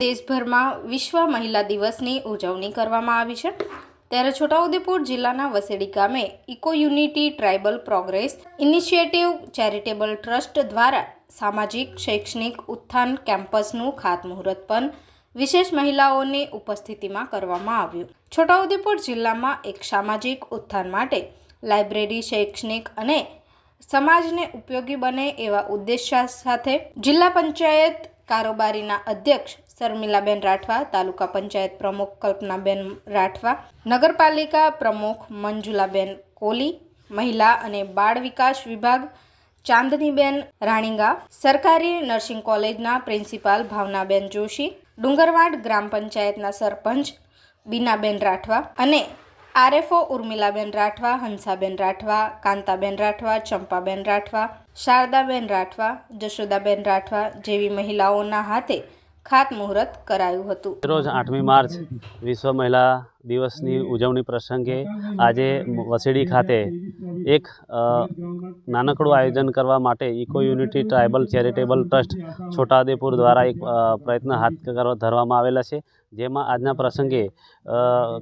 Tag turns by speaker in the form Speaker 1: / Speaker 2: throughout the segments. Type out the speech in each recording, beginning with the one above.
Speaker 1: દેશભરમાં વિશ્વ મહિલા દિવસની ઉજવણી કરવામાં આવી છે. ત્યારે છોટાઉદેપુર જિલ્લાના વસેડી ગામે eco unity tribal progress initiative charitable trust દ્વારા સામાજિક, શૈક્ષણિક ઉત્થાન કેમ્પસનું ખાતમુહૂર્ત પણ વિશેષ મહિલાઓની ઉપસ્થિતિમાં કરવામાં આવ્યું. છોટાઉદેપુર જિલ્લામાં એક સામાજિક ઉત્થાન માટે લાઇબ્રેરી શૈક્ષણિક અને સમાજને ઉપયોગી બને એવા ઉદ્દેશ્ય સાથે જિલ્લા પંચાયત કારોબારીના અધ્યક્ષ શર્મિલાબેન રાઠવા, તાલુકા પંચાયત પ્રમુખ કલ્પનાબેન રાઠવા, નગરપાલિકા પ્રમુખ મંજુલાબેન કોલી, મહિલા અને બાળ વિકાસ વિભાગ ચાંદનીબેન રાણીંગા, સરકારી નર્સિંગ કોલેજના પ્રિન્સિપાલ ભાવનાબેન જોશી, ડુંગરવાડ ગ્રામ પંચાયતના સરપંચ બીનાબેન રાઠવા અને આરએફઓ ઉર્મિલાબેન રાઠવા, હંસાબેન રાઠવા, કાંતાબેન રાઠવા, ચંપાબેન રાઠવા, શારદાબેન રાઠવા, જશોદાબેન રાઠવા જેવી મહિલાઓના હાથે ખાતમુહૂર્ત કરાયું હતું.
Speaker 2: રોજ આઠમી માર્ચ વિશ્વ મહિલા દિવસની ઉજવણી પ્રસંગે આજે વસેડી ખાતે એક નાનકડું આયોજન કરવા માટે eco unity tribal charitable trust Chhotaudepur દ્વારા એક પ્રયત્ન હાથ ધરવામાં આવેલા છે. જેમાં આજના પ્રસંગે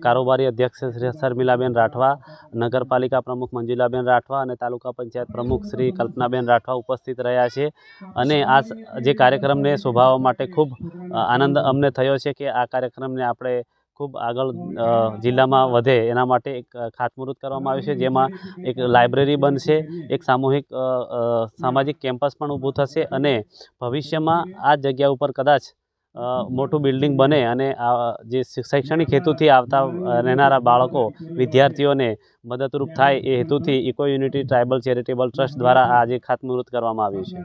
Speaker 2: કારોબારી અધ્યક્ષ શ્રી શર્મિલાબેન રાઠવા નગરપાલિકા પ્રમુખ મંજુલાબેન રાઠવા અને તાલુકા પંચાયત પ્રમુખ શ્રી કલ્પનાબેન રાઠવા ઉપસ્થિત રહ્યા છે. અને આ જે કાર્યક્રમને શોભાવવા માટે ખૂબ આનંદ અમને થયો છે કે આ કાર્યક્રમને આપણે ખૂબ આગળ જિલ્લામાં વધે. એના માટે એક ખાતમુહૂર્ત કરવામાં આવ્યું છે જેમાં એક લાઇબ્રેરી બનશે એક સામૂહિક સામાજિક કેમ્પસ પણ ઊભું થશે અને ભવિષ્યમાં આ જગ્યા ઉપર કદાચ મોટું બિલ્ડિંગ બને અને આ જે શૈક્ષણિક હેતુથી આવતા રહેનારા બાળકો વિદ્યાર્થીઓને મદદરૂપ થાય એ હેતુથી eco unity tribal charitable trust દ્વારા આજે ખાતમુહૂર્ત કરવામાં આવ્યું છે.